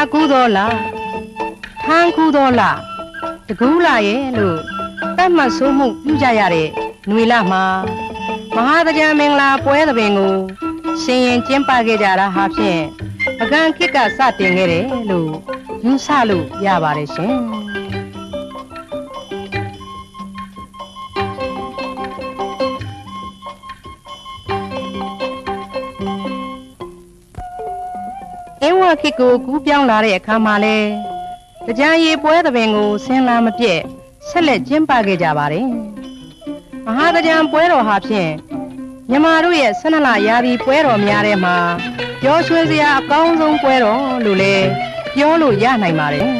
တာကူတော်လားထန်းကူတော်လားတကူးလာရဲ့လို့တတ်မှတ်ဆိုးမှုပြုကြရတဲ့ຫນွေလာမှာမဟာတကြံမင်္ဂလာပွဲသဘင်ကိုရှင်ရင်ကျင်းပခဲ့ကြတာဟာဖြင့်ပကံခိကစတင်ခဲ့တယ်လို့ယူဆလို့ရပါတယ်ရှင် အင်းဝခေတ်ကိုကူးပြောင်းလာတဲ့အခါမှာလဲတရားရည်ပွဲသဘင်ကိုဆင်းလာမပြည့်ဆက်လက်ကျင်းပခဲ့ကြပါတယ်။မဟာတရားပွဲတော်ဟာဖြင့်မြမတို့ရဲ့ဆန္ဒလရာသီပွဲတော်များထဲမှာပြောရွှင်စရာအကောင်းဆုံးပွဲတော်လို့လဲပြောလို့ရနိုင်ပါတယ်။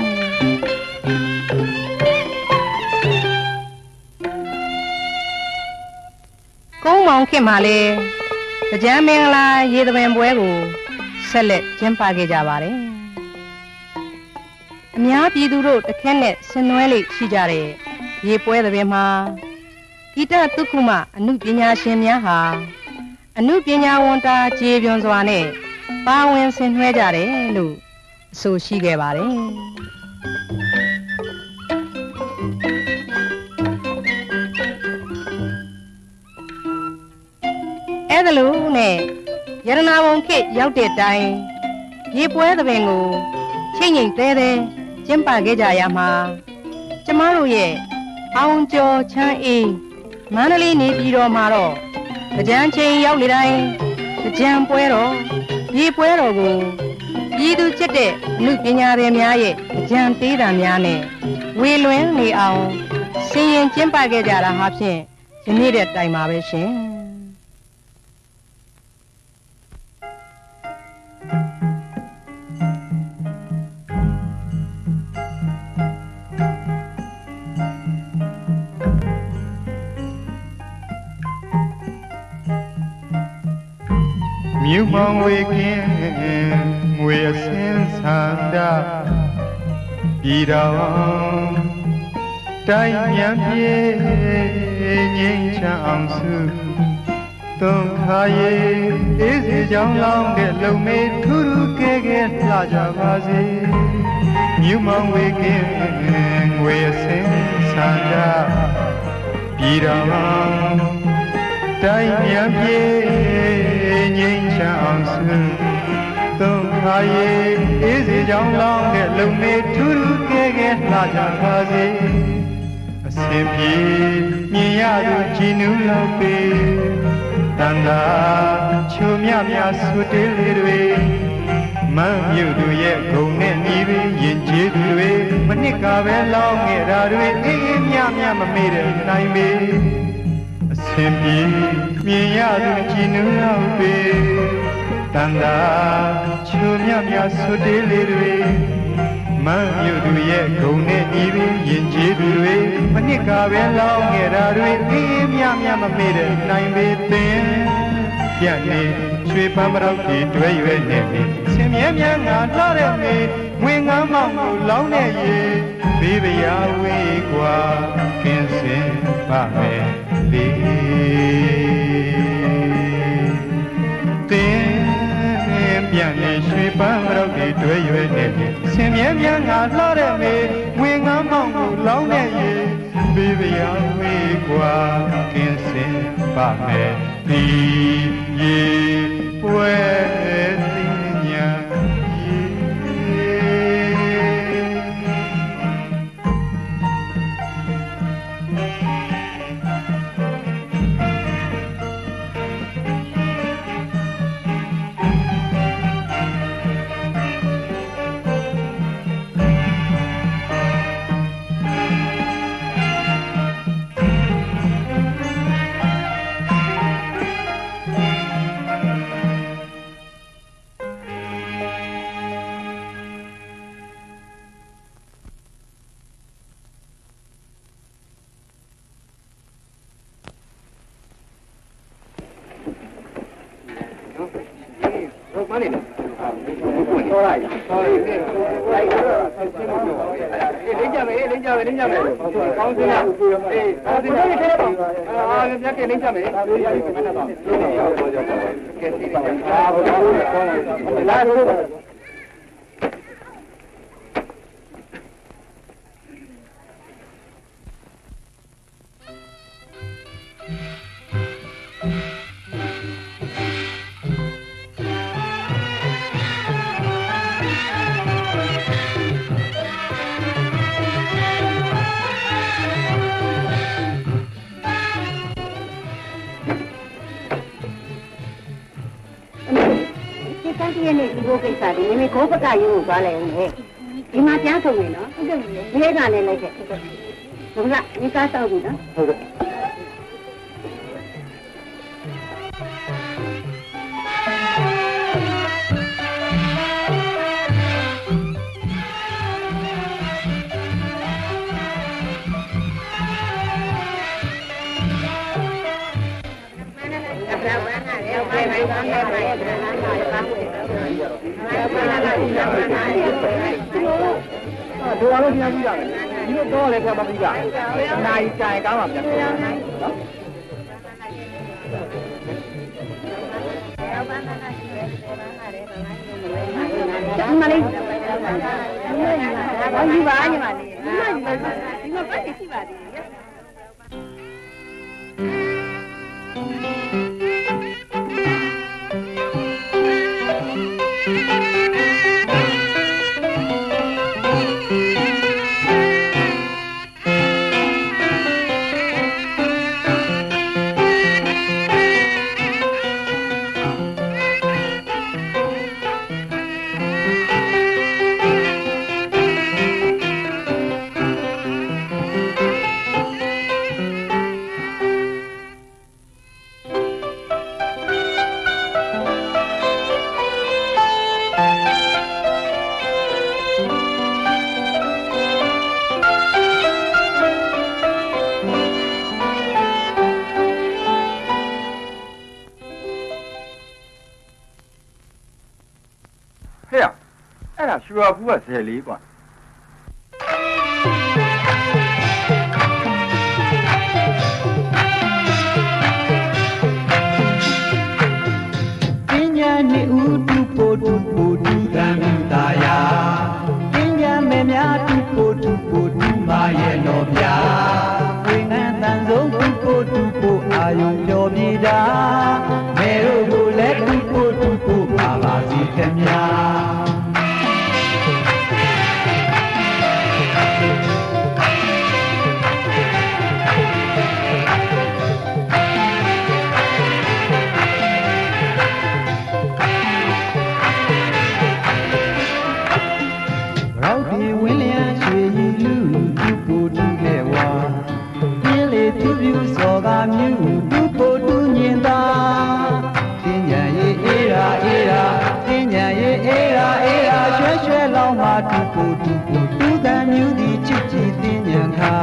ကုန်းမောင်ခေတ်မှာလဲတရားမင်္ဂလာရေသဘင်ပွဲကို ဆက်လက်ကျင်းပခဲ့ကြပါတယ်။အများပြည်သူတို့တခဲနဲ့ဆင်နွှဲလေးရှိကြတဲ့ရေပွဲသဘင်မှာဂီတသုခုမအမှုပညာရှင်များဟာအမှုပညာဝန်တာခြေပြွန်စွာနဲ့ပါဝင်ဆင်နွှဲကြတယ်လို့အဆိုရှိခဲ့ပါတယ်။အဲ့ဒါလို့နဲ့ ရတနာဘုံခေတ်ရောက်တဲ့တိုင်ရေပွဲသဘင်ကိုချိန်ငိမ်သေးသေးကျင်းပခဲ့ကြရမှာကျမတို့ရဲ့အောင်ကျော်ချမ်းအေးမန္တလေးနေပြည်တော်မှာတော့ကြံချိန်ရောက်နေတိုင်းကြံပွဲတော်ရေပွဲတော်ကိုပြည်သူချစ်တဲ့အမှုပညာရှင်များရဲ့ကြံသေးတာများနဲ့ဝေလွင်နေအောင်စင်ရင်ကျင်းပခဲ့ကြတာဟာဖြင့်ယနေ့တဲ့တိုင်ပါပဲရှင် မြူမောင်ဝေခင်ငွေအစင်းဆန္ဒပြည်တော်တိုင်းမြန်ပြေငိမ့်ချအောင်စုသုံးခါရေအေးစီကြောင်းလောင်းတဲ့လုံမေထူးထူးကဲကဲလှကြပါစေမြူမောင်ဝေခင်ငွေအစင်းဆန္ဒပြည်တော်တိုင်းမြန်ပြေငိမ့်ချအောင်စု သုံးခါရေအေးစီကြောင်းလောင်းတဲ့လုံမေထူးထူးကဲကဲလှကြပါစေအစင်ပြေမြင်ရသူကြည်နူးလောက်ပေတန်တာချိုမြမြဆွတေးလေးတွေမမ်းမြုပ်သူရဲ့ဂုံနဲ့ညီပင်ရင်ကျေးသူတွေမနစ်ကပဲလောင်းခဲ့တာတွေအေးအေးမြမြမမေ့တဲ့နိုင်ပေအစင်ပြေမြင်ရသူကြည်နူးလောက်ပေ တန်တာချိုမြမြဆွတေးလေးတွေမမ်းမြုပ်သူရဲ့ဂုံနဲ့ညီပင်ရင်ကျေးသူတွေမနစ်ကပဲလောင်းခဲ့တာတွေအေးမြမြမမေ့တဲ့နိုင်ပေသင်ပြတ်နေရွှေပန်းမရောက်တီတွဲရွယ်နေပြီဆင်မြဲမြန်းငါလှတဲ့မေငွေငမ်းမောင်ကိုလောင်းတဲ့ရေဘေးဗျာဝေးกว่าကင်းစင်ပါမယ်လေ ပန်းမရုပ်တွေတွဲရွေးနေပြီဆင်မြဲမြန်းငါလှတဲ့မေဝေငန်းမောင်ကိုလောင်းတဲ့ရေပေးပြရမေကွာကင်းစင်ပါမယ်ဒီရေ မနေနဲ့ဆောလိုက်ဆောလိုက်လိုက်တော့ဆက်ချင်းမပြောပါဘူးအေးလိမ့်ကြမယ်အေးလိမ့်ကြမယ်လိမ့်ကြမယ်ကောင်းစင်းလားအေးကောင်းစင်းလားအာမြတ်ကလိမ့်ကြမယ်ကဲစီးကြပါလာလို့ တည့်နေ့ဒီဘိုးကိစ္စဒီမိမိခိုးပကယူကိုသွားလိုက်ဦးလေဒီမှာပြန်ဆုံးနေနော်ဟုတ်ကဲ့ဒီကလည်းလိုက်ခဲ့ဟုတ်ကဲ့ဘုရားဒီကားတောက်ပြီနော်ဟုတ်ကဲ့ ဒိုအားလုံးပြန်ပြီးကြမယ်ဒီလိုတော့လည်းပြန်မပြီးကြနိုင်ကြရင်ကောင်းပါဗျာနော်မလေးဘာကြီးပါညီမလေးဒီမှာဒီမှာပတ်ရှိပါသေးတယ် ရွှေဘူးကဇယ်လေးกว่า ပညာနှင့်ဥတုပိုတုပိုတုသံဃာယာပညာမေများတုပိုတုပိုတုမာရဲ့တော် ထုကိုတူကိုတူတန်မြူသည်ချစ်ကြည်တင်ညာခါ